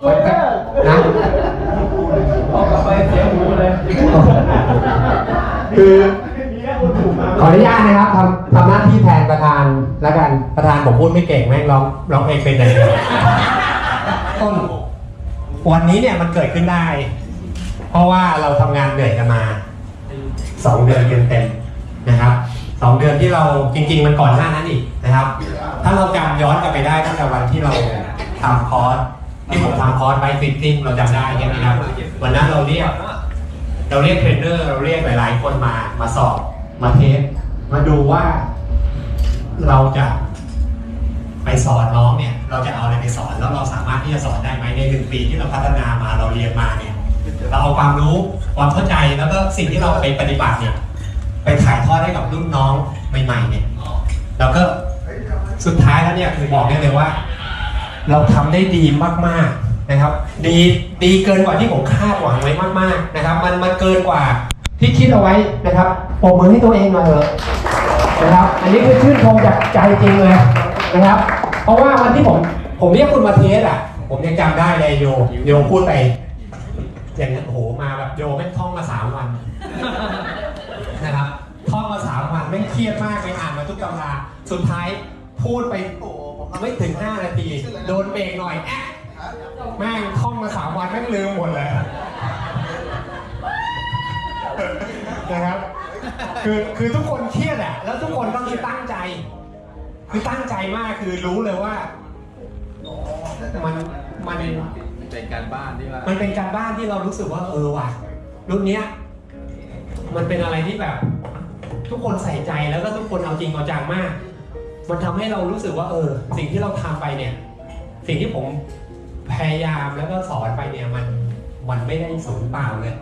นะคือขออนุญาตนะครับทำทำหน้าที่แทนประธานแล้วกันประธานผมพูดไม่เก่งแม่งร้องร้องเพลงเป็นเลยต้นวันนี้เนี่ยมันเกิดขึ้นได้ เพราะว่าเราทำงานเหนื่อยกันมาสองเดือนเต็มๆนะครับสองเดือนที่เราจริง ๆ มันก่อนหน้านั้นอีกนะครับ ถ้าเราจำย้อนกลับไปได้ตั้งแต่วันที่เราทำคอร์ส ที่ผมทำคอร์สไวฟิตติ้งเราจำได้ใช่ไหมครับ วันนั้นเราเรียก เราเรียกเทรนเนอร์เราเรียกหลาย ๆ คนมามาสอบมาเทสมาดูว่าเราจะไปสอนน้องเนี่ย เราจะเอาอะไรไปสอนแล้วเราสามารถที่จะสอนได้ไหมในหนึ่งปีที่เราพัฒนามาเราเรียนมาเนี่ย เราเอาความรู้ความเข้าใจแล้วก็สิ่งที่เราไปปฏิบัติเนี่ย ไปถ่ายทอดให้กับรุ่นน้องใหม่ ๆ เนี่ยแล้วก็สุดท้ายแล้วเนี่ยคือบอกได้เลยว่า เราทำได้ดีมากๆนะครับ ดีดีเกินกว่าที่ผมคาดหวังไว้มากๆนะครับ มันมันเกินกว่าที่คิดเอาไว้นะครับปรบมือให้ตัวเองหน่อยเถอะนะครับ อันนี้คือชื่นชมจากใจจริงเลยนะครับ เพราะว่าวันที่ผมผมเรียกคุณมาเทสอะ ผมยังจำได้เลยโยโยพูดไปอย่างนั้นโอ้โหมาแบบโยแม่งท่องมาสามวันนะครับท่องมาสามวันแม่งเครียดมากไปอ่านมาทุกตำราสุดท้ายพูดไป ไม่ถึง 5 นาที โดนเบรกหน่อยแอะแม่งท่องมาสามวันแม่งลืมหมดเลยนะครับคือคือทุกคนเครียดอะแล้วทุกคนก็คือตั้งใจ คือตั้งใจมากคือรู้เลยว่า มันมันเป็นการบ้านที่ว่ามันเป็นการบ้านที่เรารู้สึกว่าเออว่ะรุ่นเนี้ยมันเป็นอะไรที่แบบ ทุกคนใส่ใจแล้วก็ทุกคนเอาจริงเอาจังมาก มันทำให้เรารู้สึกว่าเออสิ่งที่เราทำไปเนี่ย สิ่งที่ผมพยายามแล้วก็สอนไปเนี่ยมันมันไม่ได้สูญเปล่าเลย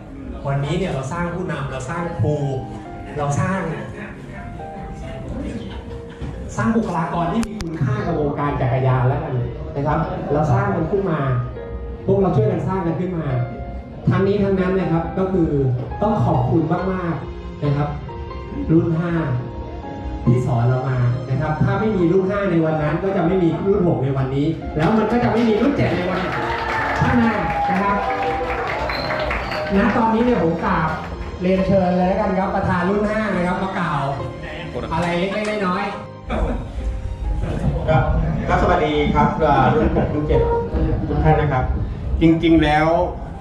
วันนี้เนี่ยเราสร้างผู้นำเราสร้างครูเราสร้าง สร้างบุคลากรที่มีคุณค่ากับวงการจักรยานแล้วกันนะครับ เราสร้างมันขึ้นมา พวกเราช่วยกันสร้างกันขึ้นมาทั้งนี้ทั้งนั้นนะครับก็คือต้องขอบคุณมากๆนะครับ รุ่น 5 ที่สอนเรามา นะครับ ถ้าไม่มีรุ่น5ในวันนั้น ก็จะไม่มีรุ่น6ในวันนี้ แล้วมันก็จะไม่มีรุ่น7ในวันข้างหน้านะครับณตอนนี้เนี่ยผมกราบเรียนเชิญเลยแล้วกันครับประธานรุ่น5นะครับมากล่าวอะไรเล็กๆน้อยๆก็ก็สวัสดีครับเอ่อรุ่น6รุ่น7ทุกท่านนะครับ จริงๆแล้ว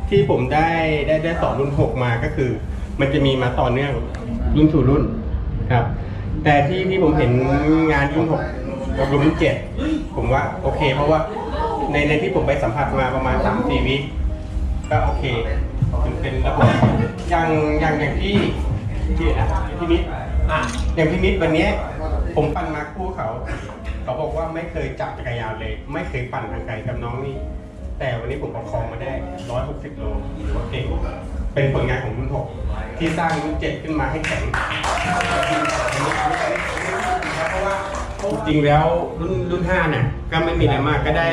ที่ผมได้ได้ได้สอนรุ่น 6 มาก็คือ มันจะมีมาต่อเนื่องรุ่นสู่รุ่นครับ แต่ที่ที่ผมเห็นงานรุ่น6กับรุ่น7ผมว่าโอเค เพราะว่าในในที่ผมไปสัมผัสมาประมาณ3 4วิก็โอเคเป็นเป็นระบบอย่างอย่างอย่างที่ที่อะที่มิตรอะอย่างพี่มิตรวันเนี้ยผมปั่นมาคู่เขา เขาบอกว่าไม่เคยจับจักรยานเลย ไม่เคยปั่นทางไกลกับน้องนี่แต่วันนี้ผมประคองมาได้160โลเก่ง เป็นผลงานของรุ่น6ที่สร้างรุ่น7ขึ้นมาให้แข็งเพราะว่าจริงๆแล้วรุ่นรุ่น5เนี่ยก็ไม่มีอะไรมากก็ได้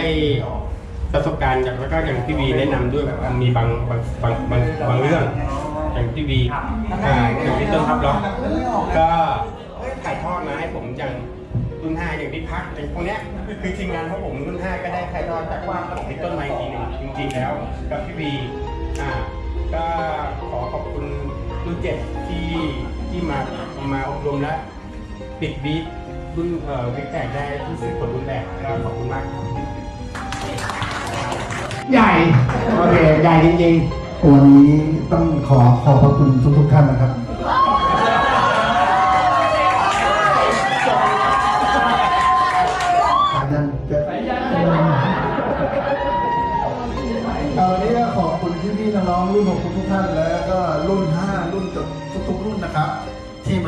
ประสบการณ์จากแล้วก็อย่างพี่วีแนะนำด้วยแบบมีบางบางบางบางบางเรื่องอย่างพี่วีอ่าอย่างพี่ต้นทับล็อกก็ถ่ายทอดมาให้ผมอย่างรุ่นห้าอย่างพี่พักอย่างพวกเนี้ยคือทีมงานของผมรุ่นห้าก็ได้ถ่ายทอดจากว่าของพี่ต้นมาอีกทีหนึงจริงๆแล้วกับพี่บี อ่าก็ขอขอบคุณรุ่นเจ็ดที่ที่มามาอบรมและปิดบีทรุ่นเอ่อวิกแตกได้รู้สึกผลรุนแรงก็ขอบคุณมากครับใหญ่โอเคใหญ่จริงวันนี้ต้องขอขอบพระคุณทุกทุกๆท่านนะครับ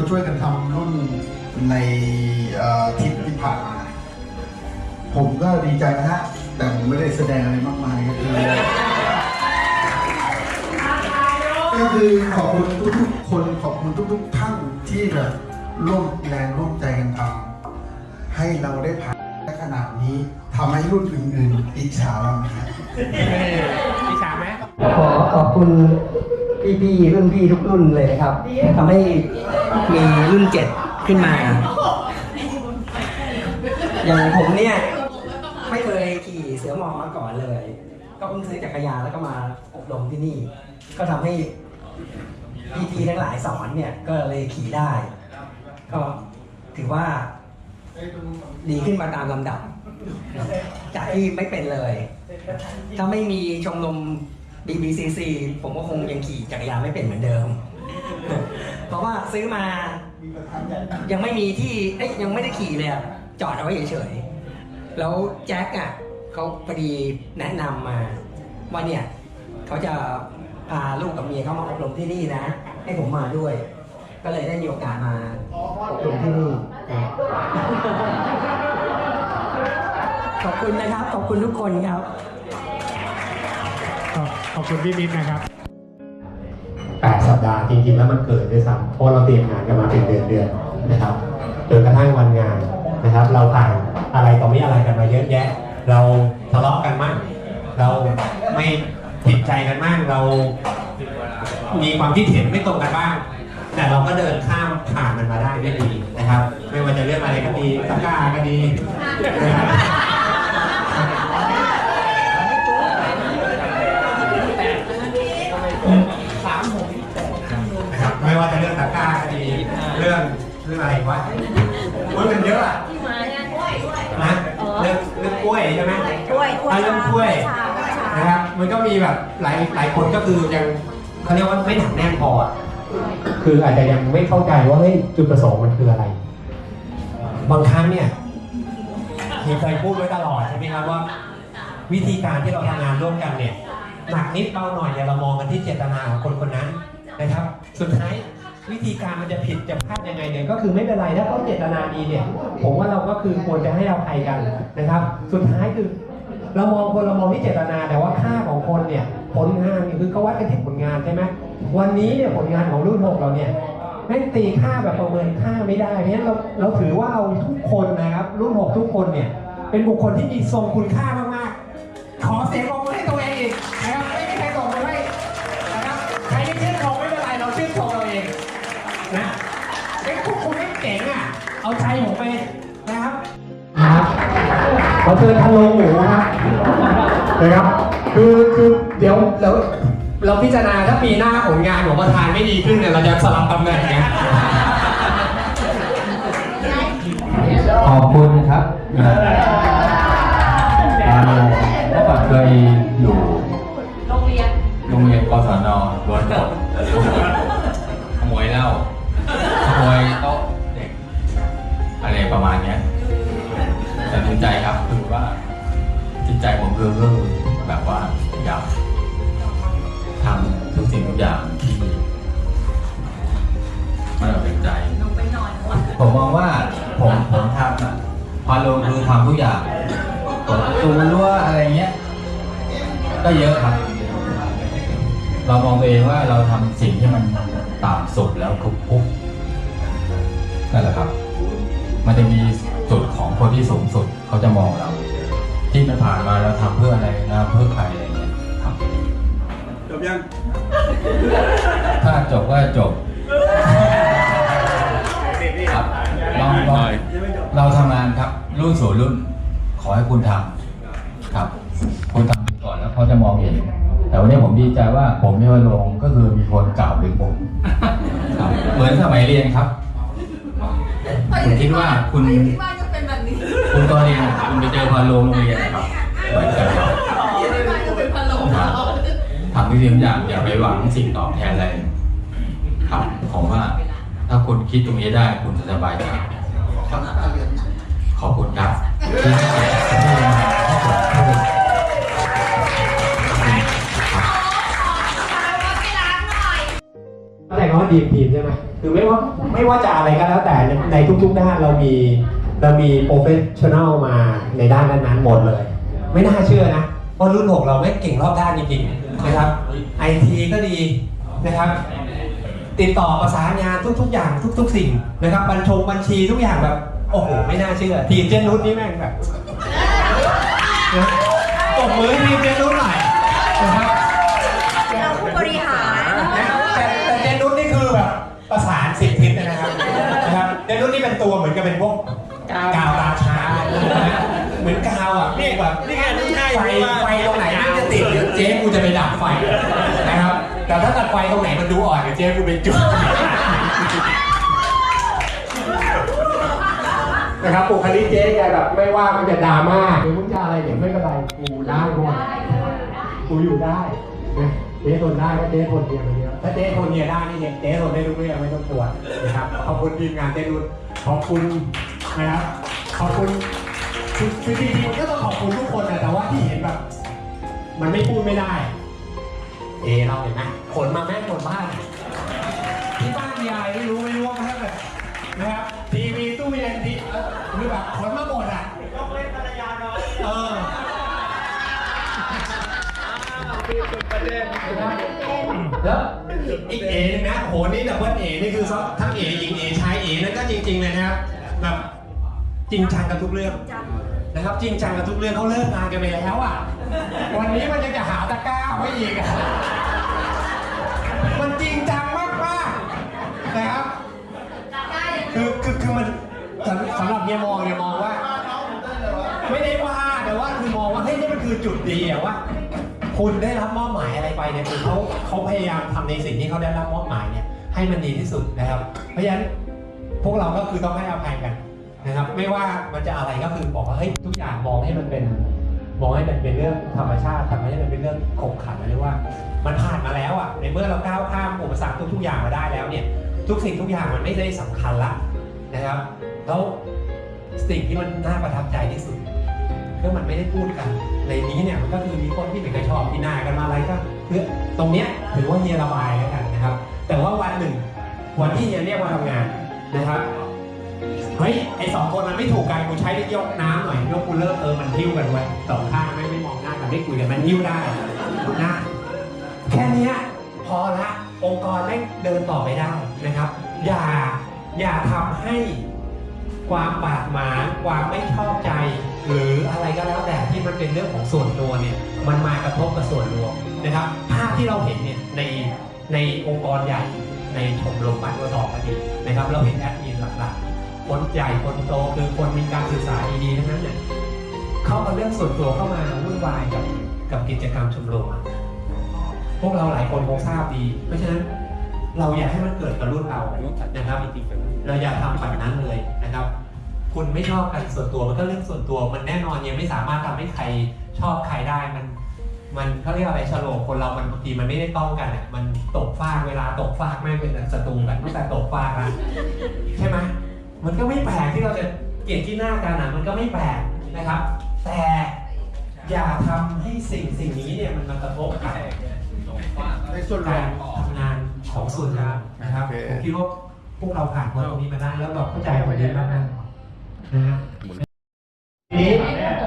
ช่วยกันทำรุ่นในทริปที่ผ่านมา ผมก็ดีใจนะฮะ แต่ผมไม่ได้แสดงอะไรมากมายก็คือก็คือขอบคุณทุกๆคนขอบคุณทุกๆท่านที่แบบร่วมแรงร่วมใจกันทำให้เราได้ผ่านได้ขนาดนี้ทำให้รุ่นอื่นๆอิจฉาเรานะครับพี่ชาไหมขอขอบคุณพี่ๆรุ่นพี่ทุกรุ่นเลยนะครับทำให้ มีรุ่นเจ็ดขึ้นมา อย่างผมเนี่ย ไม่เคยขี่เสือหมอบมาก่อนเลย ก็เพิ่งซื้อจักรยานแล้วก็มาอบรมที่นี่ ก็ทำให้พี่ๆทั้งหลายสอนเนี่ย ก็เลยขี่ได้ ก็ถือว่าดีขึ้นมาตามลำดับ จากที่ไม่เป็นเลย ถ้าไม่มีชมรม BBCC ผมก็คงยังขี่จักรยานไม่เป็นเหมือนเดิม เพราะว่าซื้อมายังไม่มีที่เอ้ยยังไม่ได้ขี่เลยอะจอดเอาไว้เฉยๆแล้วแจ็คอะเขาพอดีแนะนำมาว่าเนี่ยเขาจะพาลูกกับเมียเขามาอบรมที่นี่นะ ให้ผมมาด้วย ก็เลยได้มีโอกาสมาอบรมที่นี่นะขอบคุณนะครับ ขอบคุณทุกคนครับ ขอบคุณพี่บิ๊กนะครับๆ8สัป ดาห์จริงๆแล้วมันเกิดด้วยซ้ำเพราะเราเตรียมงานกันมาเป็นเดือนๆนะครับจนกระทั่งวันงานนะครับ เราผ่านอะไรต่อมีอะไรกันมาเยอะแยะ เราทะเลาะกันมั่งเราไม่ผิดใจกันมั่งเรา มีความคิดเห็นไม่ตรงกันบ้าง แต่เราก็เดินข้ามผ่านมันมาได้ด้วยดีนะครับ ไม่ว่าจะเรื่องอะไรก็ดีตะกร้าก็ดีนะครับนะครับ ไม่ ว่าจะเรื่องตะกร้าก็ดีเรื่องเรื่องอะไรวะมันเป็นเยอะอะนะเรื่องเรื่องกล้วยใช่ไหมกล้วยกล้วยอะเรื่องกล้วยชาชานะครับมันก็มีแบบหลายหลายคนก็คือยังเขาเรียกว่าไม่หนักแน่นพออะคืออาจจะยังไม่เข้าใจว่าเฮ้ยจุดประสงค์มันคืออะไร บางครั้งเนี่ยมีเคยพูดไว้ตลอดใช่ไหมครับว่า วิธีการที่เราทำงานร่วมกันเนี่ยหนักนิดเบาหน่อยเนี่ยเรามองกันที่เจตนาของคนคนนั้น นะครับ สุดท้ายวิธีการมันจะผิดจะพลาดยังไงเนี่ยก็คือไม่เป็นไรถ้าเขาเจตนาดีเนี่ย ผมว่าเราก็คือควรจะให้เราภัยกันนะครับ สุดท้ายคือเรามองคนเรามองที่เจตนาแต่ว่าค่าของคนเนี่ยผลงานนี่คือเขาวัดกันที่ผลงานใช่ไหมวันนี้เนี่ยผลงานของรุ่นหกเราเนี่ยแม่ตีค่าแบบประเมินค่าไม่ได้เพราะฉะนั้นเราเราถือว่าเราทุกคนนะครับ รุ่นหกทุกคนเนี่ยเป็นบุคคลที่มีทรงคุณค่ามากๆขอเสียงปรบ จ๋งอะ เอาใจผมไปนะครับนะครับขอเชิญทะลงหมูครับนะครับ คือคือเดี๋ยวเดี๋ยวเราพิจารณาถ้าปีหน้าผลงานของประธานไม่ดีขึ้นเนี่ยเราจะสลับตำแหน่งไงขอบคุณครับ ลงคือทำทุกอย่างเปิดประตูรั้วอะไรเงี้ย ก็เยอะครับ เรามองตัวเองว่าเราทำสิ่งที่มันต่ำสุดแล้วคุกคุกนั่นแหละครับ มันจะมีจุดของคนที่สูงสุดเขาจะมองเรา ที่มันผ่านมาเราทำเพื่ออะไรนะเพื่อใครอะไรเงี้ยครับจบยัง ถ้าจบก็จบครับลองลองเราทำงานครับ รุ่นสู่รุ่น ขอให้คุณทำครับ คุณทำก่อนแล้วเขาจะมองเห็น แต่วันนี้ผมดีใจว่าผมไม่มาลงก็คือมีคนกล่าวถึงผมครับเหมือนสมัยเรียนครับ คุณคิดว่าคุณที่บ้านก็เป็นแบบนี้คุณตอนเรียนคุณไปเจอพอลงโรงเรียนนะครับเหมือนกันครับที่บ้านก็เป็นพันโลงเราทำทุกสิ่งทุกอย่างอย่าไปหวังสิ่งตอบแทนอะไรครับผมว่าถ้าคุณคิดตรงนี้ได้คุณจะสบายใจ ขอบคุณครับที่ให้กียรติที่มาให้ผมพูดเขาใจคว่าดีทีมใช่ไหมคือไม่ว่าไม่ว่าจะอะไรก็แล้วแต่ในในทุกๆด้านเรามีเรามีโปรเฟชชั่นอลมาในด้านนั้นๆหมดเลย ไม่น่าเชื่อนะเพราะรุ่นหกเราไม่เก่งรอบด้านจริงๆนะครับไอทีก็ดีนะครับติดต่อประสานงานทุก ๆ อย่างทุก ๆ สิ่งนะครับบัญชงบัญชีทุกอย่างแบบ โอ้โห ไม่น่าเชื่อ ทีมเจนนุชนี่แม่งแบบนะตบมือให้ทีมเจนนุชหน่อยนะครับเราผู้บริหารแต่แต่เจนนุชนี่คือแบบประสานสิบทิศเลยนะครับนะครับเจนนุชนี่เป็นตัวเหมือนกับเป็นพวกกาวราชาเหมือนกาวอะนี่แบบนี่ไงนี่ไงไฟไฟตรงไหนน่าจะติดเดี๋ยวเจ๊กูจะไปดับไฟนะครับ แต่ถ้าเกิดไฟตรงไหนมันดูอ่อนเดี๋ยวเจ๊กูไปจุด นะครับปุคลิกเจ๊แกแบบไม่ว่ามันจะดราม่าหรือมึงจะอะไรเดี๋ยวไม่เป็นไรกูได้หมดกูอยู่ได้นะเจ๊ทนได้ก็เจ๊ทนเดียวไปเดียวถ้าเจ๊ทนเดียวได้นี่เจ๊ทนได้ทุกเรื่องไม่ต้องปวดนะครับขอบคุณทีมงานเจ๊นุชขอบคุณนะครับขอบคุณคือคือจริงๆมันก็ต้องขอบคุณทุกคนนะแต่ว่าที่เห็นแบบ มันไม่พูดไม่ได้ เอเราเห็นไหมขนมาแม่งหมดบ้านที่บ้านยายไม่รู้ไม่รู้ว่าแม่งแบบนะครับทีวีตู้เย็นทีเอ่อ คือแบบขนมาหมดอะยกเว้นภรรยาน้อยเออแล้วอีกเอนึงนะโหนี่ดับเบิลเอนี่คือทั้งเอหญิงเอชายเอนั่นก็จริงๆเลยนะครับแบบจริงจังกับทุกเรื่องนะครับจริงจังกับทุกเรื่องเขาเลิกงานกันไปแล้วอะวันนี้มันยังจะหาตะกร้าไว้อีกอะมันจริงจังมากๆนะครับคือคือคือมัน สำสำหรับเนี่ยมองเนี่ยมองว่า ไม่ได้ว่าแต่ว่าคือมองว่าเฮ้ยนี่มันคือจุดดีอะว่า คุณได้รับมอบหมายอะไรไปเนี่ยคือเขาเขาพยายามทำในสิ่งที่เขาได้รับมอบหมายเนี่ยให้มันดีที่สุดนะครับ เพราะฉะนั้นพวกเราก็คือต้องให้อภัยกันนะครับ ไม่ว่ามันจะอะไรก็คือบอกว่าเฮ้ยทุกอย่างมองให้มันเป็น มองให้มันเป็นเรื่องธรรมชาติทำให้มันเป็นเรื่องขบขันเรียกว่า มันผ่านมาแล้วอะในเมื่อเราก้าวข้ามอุปสรรคทุกๆอย่างมาได้แล้วเนี่ย ทุกสิ่งทุกอย่างมันไม่ได้สำคัญละนะครับ แล้วสิ่งที่มันน่าประทับใจที่สุดก็มันไม่ได้พูดกัน ในนี้เนี่ยมันก็คือมีคนที่ไม่เคยชอบที่หน้ากันมาอะไรก็เพื่อตรงเนี้ยถือว่าเฮียระบายแล้วกันนะครับ แต่ว่าวันหนึ่ง วันที่เฮียเรียกมาทำงานนะครับเฮ้ยไอสองคนมันไม่ถูกกันกูใช้ยกน้ำหน่อยยกกูเลิกเออมันทิ้วกันไว้สองข้างไม่ไม่มองหน้ากันไม่คุยกันมันทิ้วได้นะแค่นี้พอละองค์กรแม่งเดินต่อไปได้นะครับ อย่าอย่าทำให้ ความบาดหมางความไม่ชอบใจ หรืออะไรก็แล้วแต่ที่มันเป็นเรื่องของส่วนตัวเนี่ยมันมากระทบกับส่วนรวมนะครับภาพที่เราเห็นเนี่ยในในองค์กรใหญ่ในชมรมบ้านตัวต่อพอดีนะครับเราเห็นแอดมินหลักๆ คนใหญ่คนโตคือคนมีการศึกษาดีๆทั้งนั้นเนี่ยเข้ามาเรื่องส่วนตัวเข้ามาวุ่นวายกับกับกิจกรรมชมรมพวกเราหลายคนคงทราบดี เพราะฉะนั้น เราอยากให้มันเกิดกับรุ่นเรานะครับเราอย่าทำแบบนั้นเลยนะครับ คุณไม่ชอบกันส่วนตัวมันก็เรื่องส่วนตัว มันแน่นอนยังไม่สามารถทำให้ใครชอบใครได้มัน มันเขาเรียกอะไรฉลองคนเรามันบางทีมันไม่ได้ต้องกันอะมันตกฟากเวลาตกฟากแม่งเป็นศัตรูกันตั้งแต่ตกฟากแล้วใช่ไหมมันก็ไม่แปลกที่เราจะเกลียดที่หน้ากันอะมันก็ไม่แปลกนะครับ แต่อย่าทำให้สิ่งสิ่งนี้เนี่ยมันมากระทบกับในส่วนรวกามรทำงาน ของส่วนรวมนะครับโอเค ผมคิดว่าพวกเราผ่านพ้นตรงนี้มาได้แล้วแบบเข้าใจกว่านี้มากๆนะฮะ ทีนี้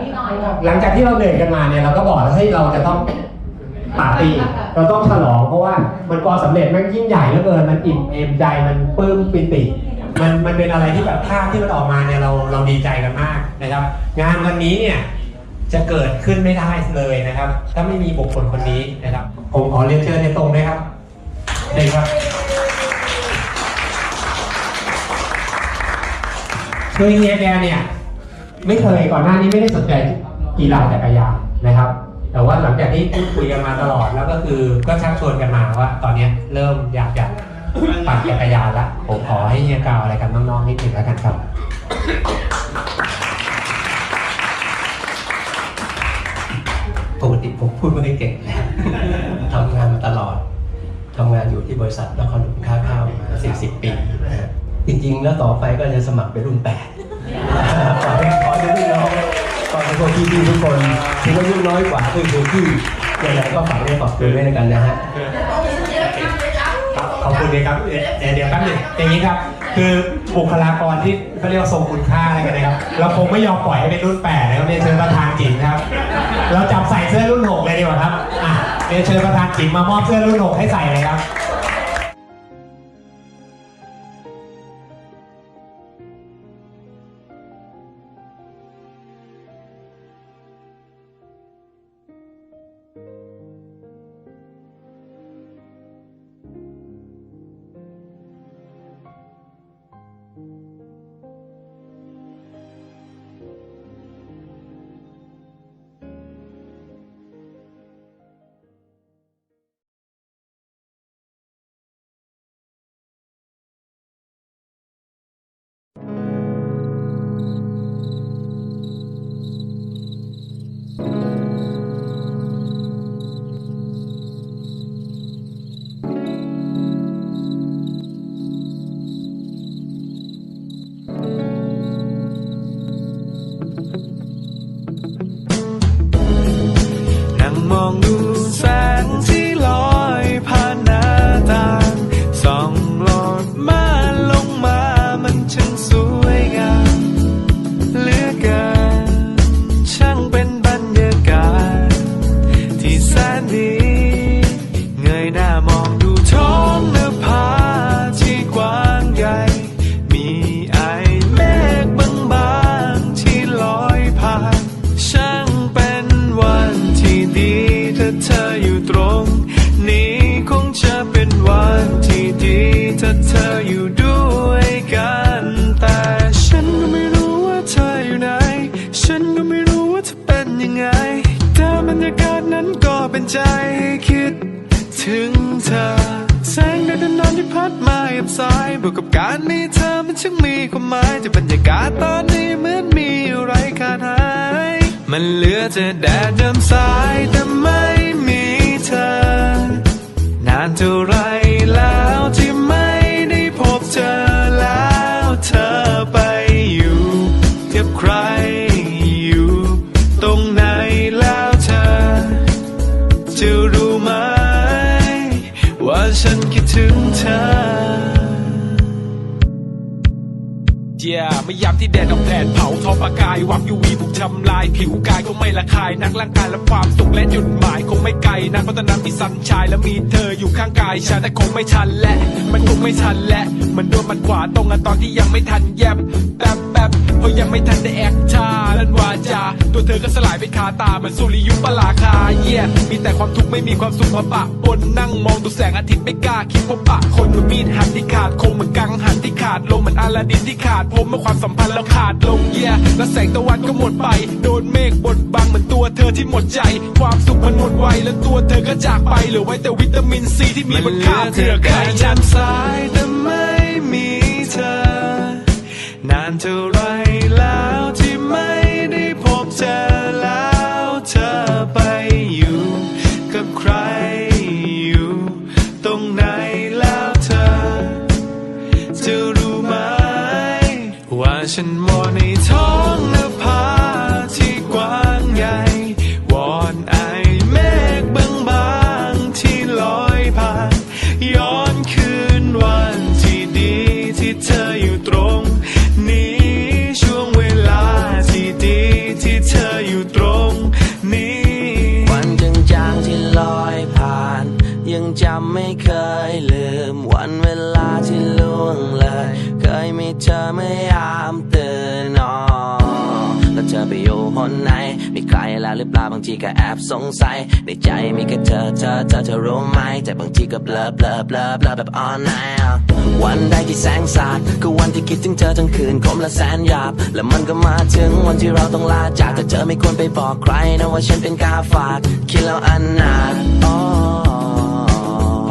พี่หน่อยหลังจากที่เราเหนื่อยกันมาเนี่ยเราก็บอกแล้วเฮ้ยเราจะต้องปาร์ตี้เราต้องฉลองเพราะว่ามันก่อสำเร็จมันยิ่งใหญ่เหลือเกินมันอิ่มเอมใจมันปลื้มปิติ มันมันเป็นอะไรที่แบบภาพที่มันออกมาเนี่ยเราเราดีใจกันมากนะครับ งานวันนี้เนี่ยจะเกิดขึ้นไม่ได้เลยนะครับ ถ้าไม่มีบุคคลคนนี้นะครับผมขอเรียนเชิญในตรงด้วยครับ ด็กครับคือเฮียแกเนี่ย ไม่เคยก่อนหน้านี้ไม่ได้สนใจกีฬาจักรยานนะครับ แต่ว่าหลังจากที่พูดคุยกันมาตลอดแล้วก็คือก็ชักชวนกันมาว่า ตอนเนี้ยเริ่มอยากจะปั่นจักรยานละผมขอให้เฮียกล่าวอะไรกับน้องๆนิดหนึ่งแล้วกันครับปกติผมพูดไม่ค่อยเก่งนะทำงานมาตลอด ทำงานอยู่ที่บริษัทนครหลวงค้าข้าวมา40 ปีนะฮะจริงๆ แล้วต่อไปก็จะสมัครเป็นรุ่น8ขอขอให้รุ่นน้องขอให้พวกพี่ๆทุกคนที่อายุน้อยกว่าคือคือพี่ยังไงก็ฝากเรื่องฝากตัวด้วยแล้วกันนะฮะ ครับขอบคุณเลยครับเดี๋ยวเดี๋ยวแป๊บหนึงอย่างนี้ครับ คือบุคลากรที่เขาเรียกว่าทรงคุณค่าอะไรกันนะครับ เราคงไม่ยอมปล่อยให้เป็นรุ่นแปดนะครับเรียนเชิญประธานจิ๋มครับ เราจับใส่เสื้อรุ่นหกเลยดีกว่าครับอะ เรียนเชิญประธานจิ๋มมามอบเสื้อรุ่นหกให้ใส่เลยครับ มันเหลือจะแดดเดิมสายแต่ไม่มีเธอนานเท่าไร Yeah ไม่ยามที่แดดออกแดดเผาทอประกายวับยูวีบุกทำลาย ผิวกายก็ไม่ละคายนักร่างกายและความสุขและหยุดหมายคงไม่ไกลนักพัฒนามีสันชายและมีเธออยู่ข้างกายฉันแต่คงไม่ทันและมันคงไม่ทันและมันโดนมันขวาตรงกันตอนที่ยังไม่ทันแยบแป๊บแป๊บเพราะยังไม่ทันได้แอคชั่นวาจา ตัวเธอก็สลายไปคาตาเหมันสุริยุปราคาเยี่ยมีแต่ความทุกข์ไม่มีความสุขมาปะปนนั่งมองดูแสงอาทิตย์ไม่กล้าคิดพบปะคนเหมือนมีดหันที่ขาดคงเหมือนกังหันที่ขาดลงเหมือนอาลาดินที่ขาดผมเมื่อความสัมพันธ์แล้วขาดลงเยี่ยและแสงตะวันก็หมดไป โดนเมฆบดบังเหมือนตัวเธอที่หมดใจ ความสุขมันหมดไวแล้วตัวเธอก็จากไปเหลือไว้แต่วิตามินซีที่มีบนข้าวเธอไข่ฉันสายแต่ไม่มีเธอนานเท่าไร ว่า คนไหน มีใครแล้วหรือเปล่าบางทีก็แอบสงสัย ในใจมีแค่เธอเธอเธอเธอรู้ไหมแต่บางทีก็เบลอเบลอเบลอเบลอแบบออนไลน์วันใดที่แสงสาดก็วันที่คิดถึงเธอทั้งคืนคมและแสนหยาบ แล้วมันก็มาถึงวันที่เราต้องลาจากแต่เธอไม่ควรไปบอกใครนะว่าฉันเป็นกาฝากคิดแล้วอันนาถอ๋อ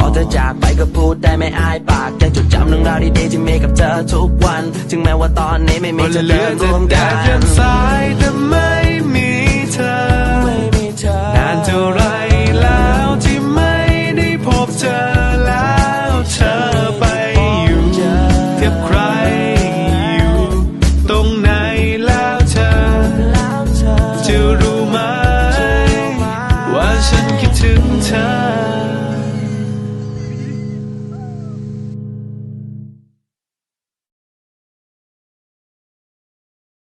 อนเธอจากไปก็พูดได้ไม่อายปากยังจดจำเรื่องราวดีๆที่มีกับเธอทุกวัน ถึงแม้ว่าตอนนี้ไม่มีเธอเลือกรวมกันสายแต่ไม่มีเธอไม่มีเธอนานเท่าไร